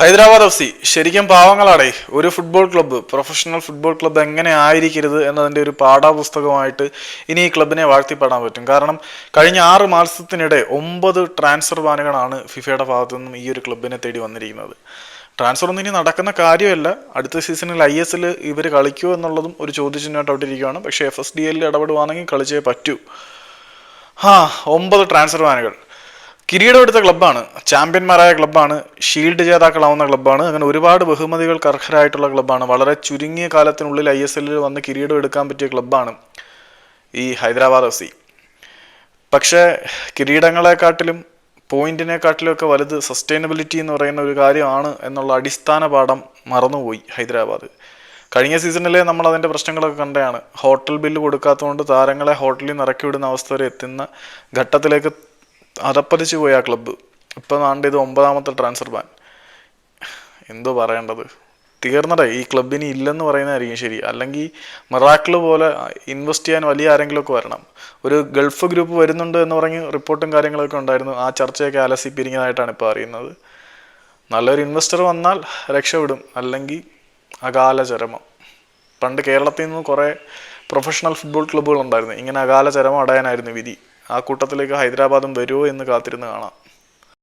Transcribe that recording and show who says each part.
Speaker 1: Hyderabad F C ശരിക്കും പാവങ്ങളാടേ ഒരു football club professional football club എങ്ങനെ ആയിരിക്കരുത് എന്നതിന്റെ ഒരു പാഠപുസ്തകമായിട്ട് ഇനി ഈ ക്ലബിനെ വാഴ്ത്തിപ്പാടാൻ പറ്റും. കാരണം കഴിഞ്ഞ ആറ് മാസത്തിനിടെ ഒമ്പത് ട്രാൻസ്ഫർ ബാനുകളാണ് ഫിഫയുടെ ഭാഗത്തു നിന്നും ഈ ഒരു ക്ലബിനെ തേടി വന്നിരിക്കുന്നത്. ട്രാൻസ്ഫർ ഒന്നും ഇനി നടക്കുന്ന കാര്യമല്ല. അടുത്ത സീസണിൽ ഐ എസ് എൽ ഇവർ കളിക്കുമോ എന്നുള്ളതും ഒരു ചോദ്യചിഹ്നമായിട്ട് അവിടെ ഇരിക്കുകയാണ്. പക്ഷേ എഫ് എസ് ഡി എല്ലിൽ ഇടപെടുവാണെങ്കിൽ കളിച്ചേ പറ്റൂ. ആ ഒമ്പത് ട്രാൻസ്ഫർ ബാനുകൾ കിരീടം എടുത്ത ക്ലബ്ബാണ്. ചാമ്പ്യന്മാരായ ക്ലബ്ബാണ്. ഷീൽഡ് ജേതാക്കളാവുന്ന ക്ലബ്ബാണ്. അങ്ങനെ ഒരുപാട് ബഹുമതികൾക്ക് അർഹരായിട്ടുള്ള ക്ലബ്ബാണ്. വളരെ ചുരുങ്ങിയ കാലത്തിനുള്ളിൽ ഐ എസ് എല്ലിൽ വന്ന് കിരീടം എടുക്കാൻ പറ്റിയ ക്ലബ്ബാണ് ഈ ഹൈദരാബാദ് എഫ് സി. പക്ഷേ കിരീടങ്ങളെക്കാട്ടിലും പോയിന്റിനെക്കാട്ടിലും ഒക്കെ വലുത് സസ്റ്റൈനബിലിറ്റി എന്ന് പറയുന്ന ഒരു കാര്യമാണ് എന്നുള്ള അടിസ്ഥാന പാഠം മറന്നുപോയി ഹൈദരാബാദ്. കഴിഞ്ഞ സീസണിലെ നമ്മൾ അതിന്റെ പ്രശ്നങ്ങളൊക്കെ കണ്ടതാണ്. ഹോട്ടൽ ബില്ല് കൊടുക്കാത്തതുകൊണ്ട് താരങ്ങളെ ഹോട്ടലിൽ നിന്ന് ഇറക്കി വിടുന്ന അവസ്ഥ വരെ എത്തുന്ന ഘട്ടത്തിലേക്ക് അതപ്പതിച്ചു പോയി ആ ക്ലബ്ബ് ഇപ്പം നാണ്ട് ഇത് ഒമ്പതാമത്തെ ട്രാൻസ്ഫർ ബാൻ എന്തോ പറയേണ്ടത്? തീർന്നടേ ഈ ക്ലബിന് ഇല്ലെന്ന് പറയുന്നതായിരിക്കും ശരി. അല്ലെങ്കിൽ മിറാക്കിൾ പോലെ ഇൻവെസ്റ്റ് ചെയ്യാൻ വലിയ ആരെങ്കിലുമൊക്കെ വരണം. ഒരു ഗൾഫ് ഗ്രൂപ്പ് വരുന്നുണ്ട് എന്ന് പറഞ്ഞ് റിപ്പോർട്ടും കാര്യങ്ങളൊക്കെ ഉണ്ടായിരുന്നു. ആ ചർച്ചയൊക്കെ അലസി പിരിഞ്ഞതായിട്ടാണ് ഇപ്പോൾ അറിയുന്നത്. നല്ലൊരു ഇൻവെസ്റ്റർ വന്നാൽ രക്ഷപ്പെടും. അല്ലെങ്കിൽ അകാല ചരമം പണ്ട് കേരളത്തിൽ നിന്ന് കുറേ പ്രൊഫഷണൽ ഫുട്ബോൾ ക്ലബ്ബുകൾ ഉണ്ടായിരുന്നു. ഇങ്ങനെ അകാല ചരമം അടയാനായിരുന്നു വിധി. ആ കൂട്ടത്തിലേക്ക് ഹൈദരാബാദും വരുമോ എന്ന് കാത്തിരുന്ന് കാണാം.